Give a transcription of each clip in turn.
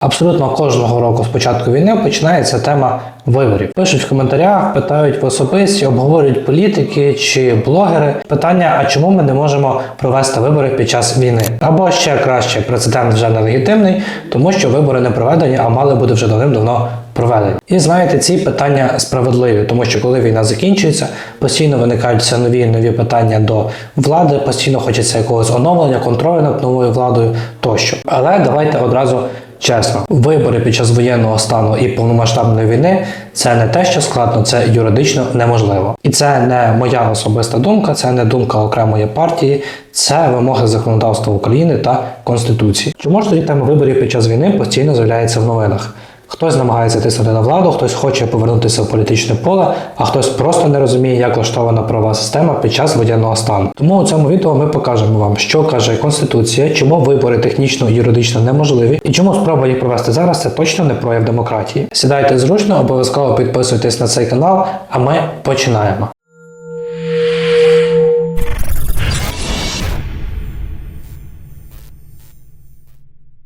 Абсолютно кожного року з початку війни починається тема виборів. Пишуть в коментарях, питають в особисті, обговорюють політики чи блогери питання: а чому ми не можемо провести вибори під час війни? Або ще краще, прецедент вже нелегітимний, тому що вибори не проведені, а мали бути вже давним-давно проведені. І знаєте, ці питання справедливі, тому що коли війна закінчується, постійно виникають все нові нові питання до влади, постійно хочеться якогось оновлення, контролю над новою владою тощо. Але давайте одразу. Чесно, вибори під час воєнного стану і повномасштабної війни це не те, що складно, це юридично неможливо. І це не моя особиста думка, це не думка окремої партії, це вимоги законодавства України та Конституції. Чому ж тоді тема виборів під час війни постійно з'являється в новинах? Хтось намагається тиснути на владу, хтось хоче повернутися в політичне поле, а хтось просто не розуміє, як влаштована правова система під час воєнного стану. Тому у цьому відео ми покажемо вам, що каже Конституція, чому вибори технічно і юридично неможливі, і чому спроба їх провести зараз це точно не прояв демократії. Сідайте зручно, обов'язково підписуйтесь на цей канал, а ми починаємо.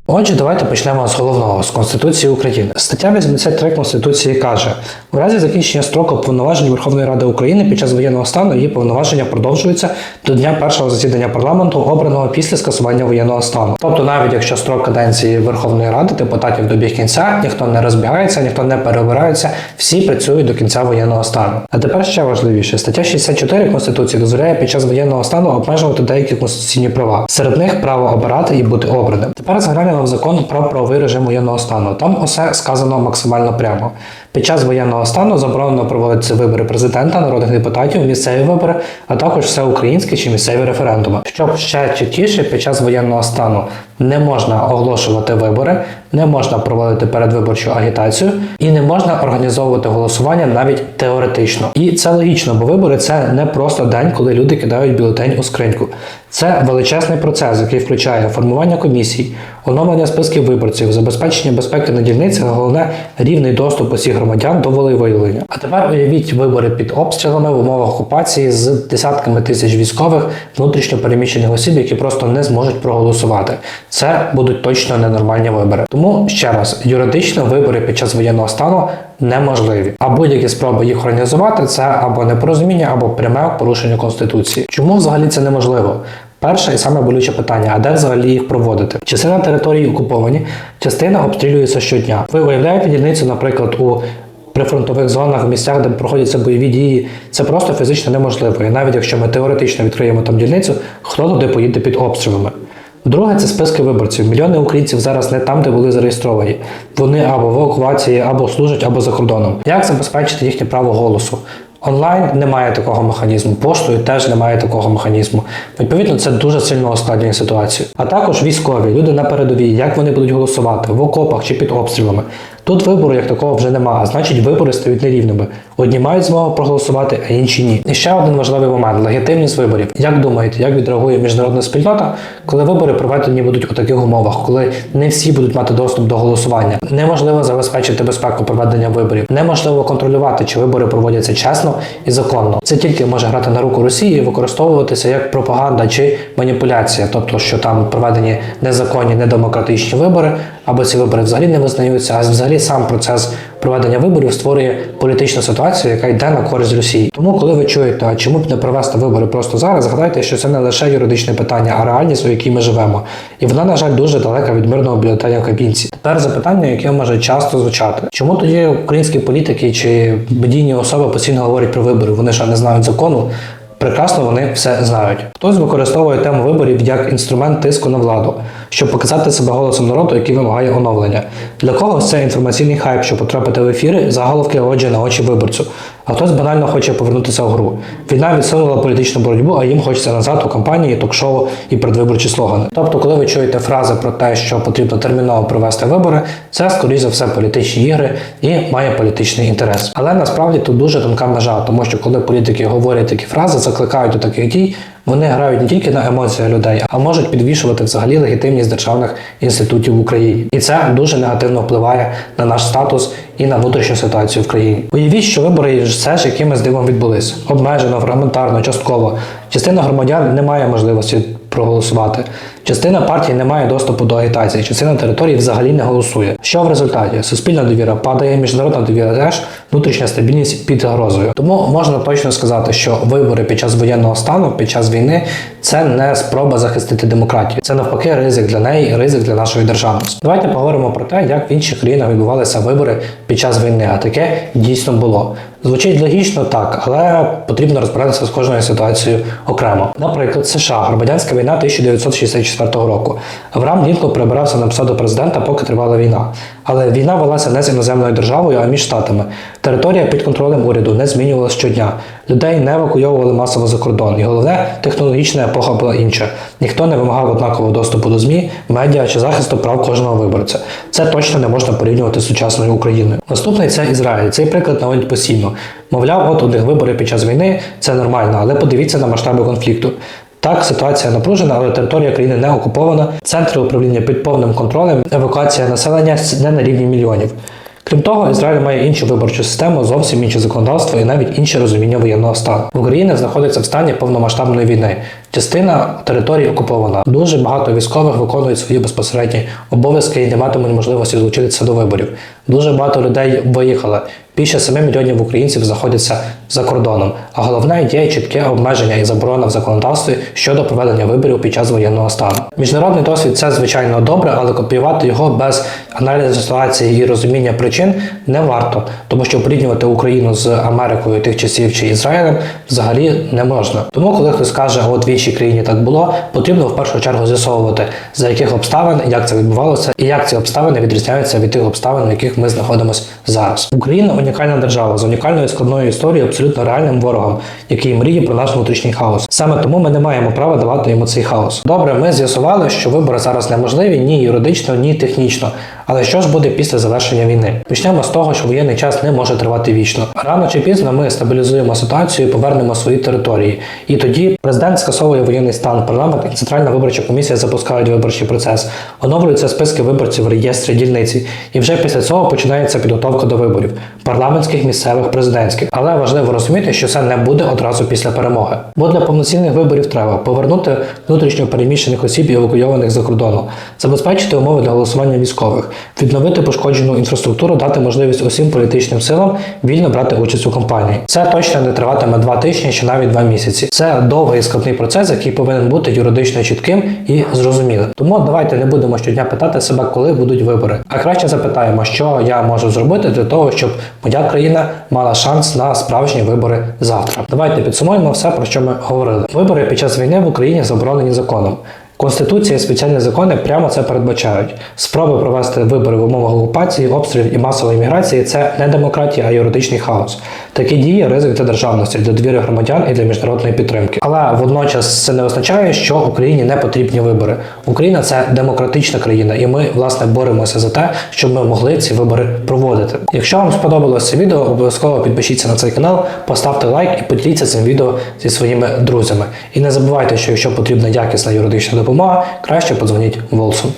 Отже, давайте почнемо з головного з Конституції України. Стаття 83 Конституції каже: у разі закінчення строку повноважень Верховної Ради України під час воєнного стану її повноваження продовжуються до дня першого засідання парламенту, обраного після скасування воєнного стану. Тобто, навіть якщо строк каденції Верховної Ради депутатів добіг кінця, ніхто не розбігається, ніхто не перебирається, всі працюють до кінця воєнного стану. А тепер ще важливіше, стаття 64 Конституції дозволяє під час воєнного стану обмежувати деякі конституційні права. Серед них право обирати і бути обраним. Тепер зглянемо в закон про правовий режим воєнного стану. Там усе сказано максимально прямо. Під час воєнного стану заборонено проводити вибори президента, народних депутатів, місцеві вибори, а також всеукраїнські чи місцеві референдуми. Щоб ще чіткіше, під час воєнного стану не можна оголошувати вибори, не можна проводити передвиборчу агітацію і не можна організовувати голосування навіть теоретично. І це логічно, бо вибори це не просто день, коли люди кидають бюлетень у скриньку. Це величезний процес, який включає формування комісій, оновлення списків виборців, забезпечення безпеки на дільницях, головне рівний доступ усіх громадян до волевиявлення. А тепер уявіть вибори під обстрілами в умовах окупації з десятками тисяч військових внутрішньо переміщених осіб, які просто не зможуть проголосувати. Це будуть точно ненормальні вибори. Тому ще раз, юридично вибори під час воєнного стану неможливі. А будь-які спроби їх організувати це або непорозуміння, або пряме порушення конституції. Чому взагалі це неможливо? Перше і саме болюче питання: а де взагалі їх проводити? Частина території окуповані, частина обстрілюється щодня. Ви виявляєте дільницю, наприклад, у прифронтових зонах, місцях, де проходяться бойові дії, це просто фізично неможливо. І навіть якщо ми теоретично відкриємо там дільницю, хто туди поїде під обстрілами? Друге, це списки виборців. Мільйони українців зараз не там, де були зареєстровані. Вони або в евакуації, або служать, або за кордоном. Як забезпечити їхнє право голосу? Онлайн немає такого механізму, поштою теж немає такого механізму. Відповідно, це дуже сильно ускладнює ситуацію. А також військові, люди на передовій, як вони будуть голосувати в окопах чи під обстрілами. Тут вибору як такого вже нема, а значить вибори стають нерівними. Одні мають змогу проголосувати, а інші ні. І ще один важливий момент легітимність виборів. Як думаєте, як відреагує міжнародна спільнота, коли вибори проведені будуть у таких умовах, коли не всі будуть мати доступ до голосування? Неможливо забезпечити безпеку проведення виборів, неможливо контролювати, чи вибори проводяться чесно і законно. Це тільки може грати на руку Росії використовуватися як пропаганда чи маніпуляція, тобто що там проведені незаконні, недемократичні вибори, або ці вибори взагалі не визнаються, а взагалі сам процес проведення виборів створює політичну ситуацію, яка йде на користь Росії. Тому, коли ви чуєте, а чому б не провести вибори просто зараз, згадайте, що це не лише юридичне питання, а реальність, у якій ми живемо. І вона, на жаль, дуже далека від мирного бюлетеня в кабінці. Тепер запитання, яке може часто звучати: чому тоді українські політики чи медійні особи постійно говорять про вибори? Вони що не знають закону? Прекрасно вони все знають. Хтось використовує тему виборів як інструмент тиску на владу, щоб показати себе голосом народу, який вимагає оновлення. Для когось це інформаційний хайп, щоб потрапити в ефіри, заголовки отже на очі виборцю. А хтось банально хоче повернутися в гру. Війна відсунула політичну боротьбу, а їм хочеться назад у кампанії, ток-шоу і передвиборчі слогани. Тобто, коли ви чуєте фрази про те, що потрібно терміново провести вибори, це скоріш за все політичні ігри і має політичний інтерес. Але насправді тут дуже тонка межа, тому що коли політики говорять такі фрази, закликають до таких дій. Вони грають не тільки на емоціях людей, а можуть підвішувати взагалі легітимність державних інститутів в Україні, і це дуже негативно впливає на наш статус і на внутрішню ситуацію в країні. Уявіть, що вибори все ж якимось дивом відбулись обмежено, фрагментарно, частково. Частина громадян не має можливості проголосувати. Частина партій не має доступу до агітації, частина території взагалі не голосує. Що в результаті? Суспільна довіра падає, міжнародна довіра теж, внутрішня стабільність під загрозою. Тому можна точно сказати, що вибори під час воєнного стану, під час війни, це не спроба захистити демократію. Це навпаки ризик для неї, ризик для нашої державності. Давайте поговоримо про те, як в інших країнах відбувалися вибори під час війни, а таке дійсно було. Звучить логічно так, але потрібно розбиратися з кожною ситуацією окремо. Наприклад, США, громадянська війна 1964 року. Авраам Лінкольн прибирався на посаду президента, поки тривала війна. Але війна велася не з іноземною державою, а між штатами. Територія під контролем уряду не змінювалася щодня. Людей не евакуйовували масово за кордон. І головне, технологічна епоха була інша. Ніхто не вимагав однакового доступу до ЗМІ, медіа чи захисту прав кожного виборця. Це точно не можна порівнювати з сучасною Україною. Наступний це Ізраїль. Цей приклад наводять постійно. Мовляв, от у них вибори під час війни це нормально, але подивіться на масштаби конфлікту. Так, ситуація напружена, але територія країни не окупована, центри управління під повним контролем, евакуація населення не на рівні мільйонів. Крім того, Ізраїль має іншу виборчу систему, зовсім інше законодавство і навіть інше розуміння воєнного стану. Україна знаходиться в стані повномасштабної війни. Частина території окупована. Дуже багато військових виконують свої безпосередні обов'язки і не матимуть можливості долучитися до виборів. Дуже багато людей виїхали. Більше 7 мільйонів українців знаходяться за кордоном. А головне є чітке обмеження і заборона в законодавстві щодо проведення виборів під час воєнного стану. Міжнародний досвід це звичайно добре, але копіювати його без аналізу ситуації і розуміння причин не варто, тому що порівнювати Україну з Америкою тих часів чи Ізраїлем взагалі не можна. Тому, коли хтось каже, от в іншій країні так було, потрібно в першу чергу з'ясовувати за яких обставин, як це відбувалося, і як ці обставини відрізняються від тих обставин, в яких ми знаходимося зараз. Україна унікальна держава з унікальною складною історією, абсолютно реальним ворогом, який мріє про наш внутрішній хаос. Саме тому ми не маємо права давати йому цей хаос. Добре, ми з'ясували, що вибори зараз неможливі ні юридично, ні технічно. Але що ж буде після завершення війни? Почнемо з того, що воєнний час не може тривати вічно. Рано чи пізно ми стабілізуємо ситуацію, і повернемо свої території. І тоді президент скасовує воєнний стан, парламент і центральна виборча комісія запускають виборчий процес, оновлюються списки виборців в реєстрі дільниці. І вже після цього починається підготовка до виборів парламентських, місцевих, президентських. Але важливо розуміти, що це не буде одразу після перемоги. Бо для повноцінних виборів треба повернути внутрішньо переміщених осіб і евакуйованих за кордону, забезпечити умови для голосування військових, відновити пошкоджену інфраструктуру, дати можливість усім політичним силам вільно брати участь у кампанії. Це точно не триватиме два тижні чи навіть два місяці. Це довгий і складний процес, який повинен бути юридично чітким і зрозумілим. Тому давайте не будемо щодня питати себе, коли будуть вибори. А краще запитаємо, що я можу зробити для того, щоб моя країна мала шанс на справжні вибори завтра. Давайте підсумуємо все, про що ми говорили. Вибори під час війни в Україні заборонені законом. Конституція і спеціальні закони прямо це передбачають. Спроби провести вибори в умовах окупації, обстрілів і масової міграції це не демократія, а юридичний хаос. Такі дії ризик для державності, для довіри громадян і для міжнародної підтримки. Але водночас це не означає, що Україні не потрібні вибори. Україна це демократична країна, і ми власне боремося за те, щоб ми могли ці вибори проводити. Якщо вам сподобалось це відео, обов'язково підпишіться на цей канал, поставте лайк і поділіться цим відео зі своїми друзями. І не забувайте, що якщо потрібна якісна юридична допомога, краще подзвоніть Волсу.